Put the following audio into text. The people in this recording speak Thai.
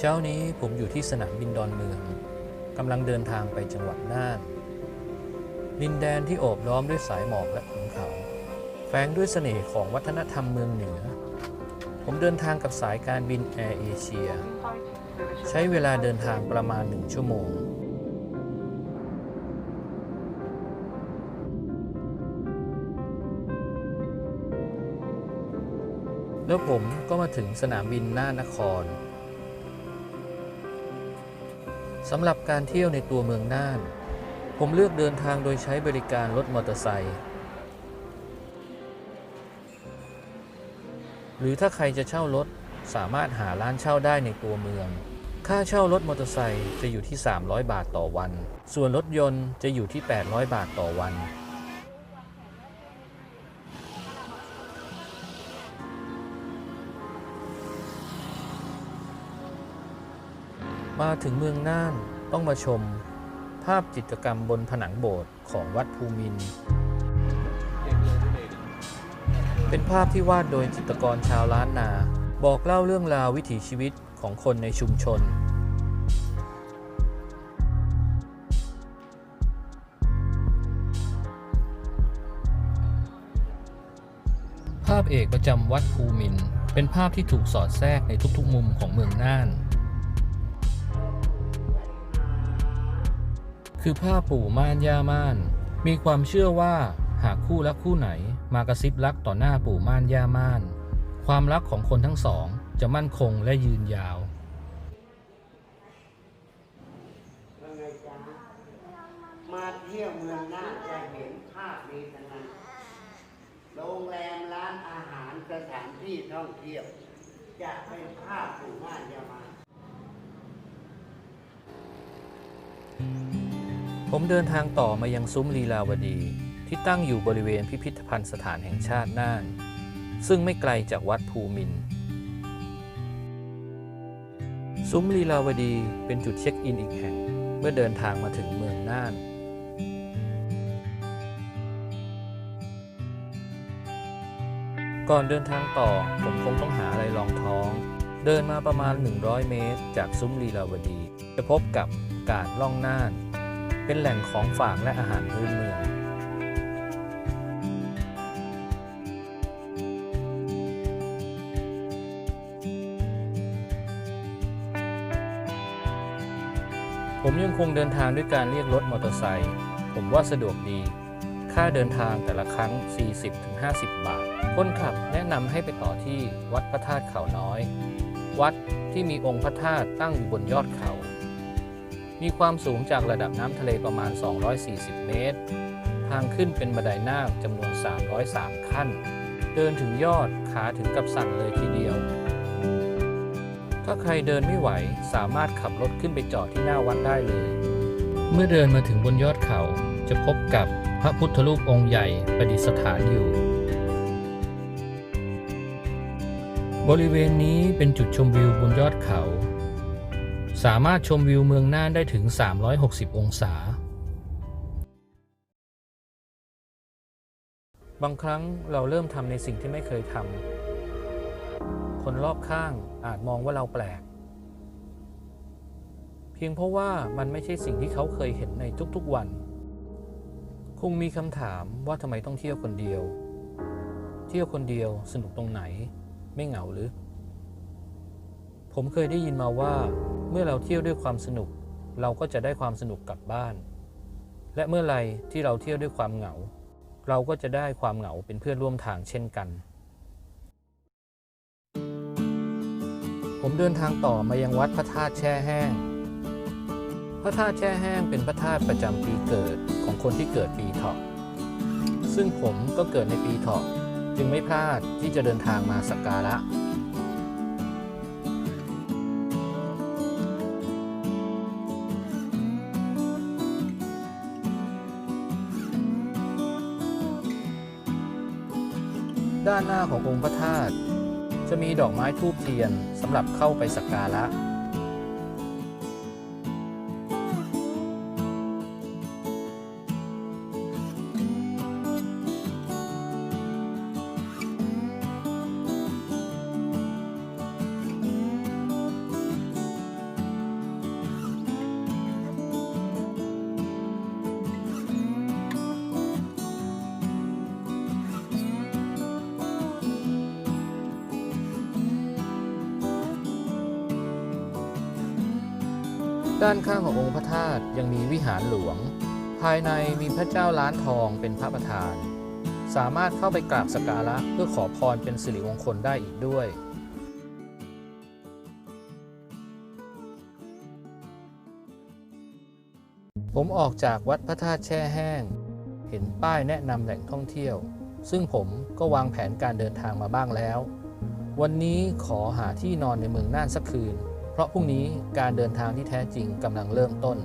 เช้านี้ผมอยู่ที่สนามบินดอนเมืองกำลังเดินทางไปจังหวัดน่าน ดินแดนที่โอบล้อมด้วยสายหมอกและขุนเขา แฝงด้วยเสน่ห์ของวัฒนธรรมเมืองเหนือ ผมเดินทางกับสายการบินแอร์เอเชีย ใช้เวลาเดินทางประมาณหนึ่งชั่วโมงแล้วผมก็มาถึงสนามบินน่านนคร สำหรับการเที่ยวในตัวเมืองน่าน ผมเลือกเดินทางโดยใช้บริการรถมอเตอร์ไซค์หรือถ้าใครจะเช่ารถสามารถหาร้านเช่าได้ในตัวเมือง ค่าเช่ารถมอเตอร์ไซค์จะอยู่ที่ 300 บาทต่อวัน ส่วนรถยนต์จะอยู่ที่ 800 บาทต่อวัน มาถึงเมืองน่านต้องมาชม ภาพจิตรกรรมบนผนังโบสถ์ของวัดภูมิน เป็นภาพที่วาดโดยจิตรกรชาวล้านนา บอกเล่าเรื่องราววิถีชีวิตของคนในชุมชนภาพเอกประจำวัดภูมิน เป็นภาพที่ถูกสอดแทรกในทุกๆมุมของเมืองน่าน คือผ้าปู่ม่านย่าม่าน มีความเชื่อว่าหากคู่รักคู่ไหน มากระซิบรักต่อหน้าปู่ม่านย่าม่าน ความรักของคนทั้งสองจะมั่นคงและยืนยาวมาเที่ยวเมืองน่าจะเห็นภาพนี้ทั้งนั้นโรงแรมร้านอาหารสถานที่ท่องเที่ยว จะเป็นภาพปู่ม่านยามา ผมเดินทางต่อมายังซุ้มลีลาวดี ที่ตั้งอยู่บริเวณพิพิธภัณฑ์สถานแห่งชาติน่าน ซึ่งไม่ไกลจากวัดภูมิน ซุ้มลีลาวดีเป็นจุดเช็คอินอีกแห่ง เมื่อเดินทางมาถึงเมืองน่านก่อนเดินทางต่อผมคงต้องหาอะไรรองท้อง เดินมาประมาณ 100 เมตร จากซุ้มลีลาวดี จะพบกับกาดล่องน่าน เป็นแหล่งของฝากและอาหารพื้นเมืองผมยังคงเดินทางด้วยการเรียกรถมอเตอร์ไซค์ ผมว่าสะดวกดี ค่าเดินทางแต่ละครั้ง 40-50 บาท คนขับแนะนำให้ไปต่อที่วัดพระธาตุเขาน้อย วัดที่มีองค์พระธาตุตั้งอยู่บนยอดเขา มีความสูงจากระดับน้ำทะเลประมาณ 240 เมตร ทางขึ้นเป็นบันไดนาคจำนวน 303 ขั้น เดินถึงยอดขาถึงกับสั่นเลยทีเดียว ถ้าใครเดินไม่ไหวสามารถขับรถขึ้นไปจอดที่หน้าวัดได้เลย เมื่อเดินมาถึงบนยอดเขาจะพบกับพระพุทธรูปองค์ใหญ่ประดิษฐานอยู่ บริเวณนี้เป็นจุดชมวิวบนยอดเขา สามารถชมวิวเมืองน่านได้ถึง 360 องศา บางครั้งเราเริ่มทำในสิ่งที่ไม่เคยทำ คนรอบข้างอาจมองว่าเราแปลก เพียงเพราะว่ามันไม่ใช่สิ่งที่เขาเคยเห็นในทุกๆวัน คงมีคำถามว่าทำไมต้องเที่ยวคนเดียว เที่ยวคนเดียวสนุกตรงไหน ไม่เหงาหรือ ผมเคยได้ยินมาว่า เมื่อเราเที่ยวด้วยความสนุก เราก็จะได้ความสนุกกลับบ้าน และเมื่อไรที่เราเที่ยวด้วยความเหงา เราก็จะได้ความเหงาเป็นเพื่อนร่วมทางเช่นกัน ผมเดินทางต่อมายังวัดพระธาตุแช่แห้ง พระธาตุแช่แห้งเป็นพระธาตุประจำปีเกิดของคนที่เกิดปีเถาะซึ่งผมก็เกิดในปีเถาะจึงไม่พลาดที่จะเดินทางมาสักการะ ด้านหน้าขององค์พระธาตุจะมีดอกไม้ทูบเทียนสำหรับเข้าไปสักการะ ด้านข้างขององค์พระธาตุยังมีวิหารหลวง ภายในมีพระเจ้าล้านทองเป็นพระประธาน สามารถเข้าไปกราบสักการะเพื่อขอพรเป็นสิริมงคลได้อีกด้วยผมออกจากวัดพระธาตุแช่แห้ง เห็นป้ายแนะนำแหล่งท่องเที่ยว ซึ่งผมก็วางแผนการเดินทางมาบ้างแล้ว วันนี้ขอหาที่นอนในเมืองน่านสักคืน เพราะพรุ่งนี้การเดินทางที่แท้จริงกำลังเริ่มต้น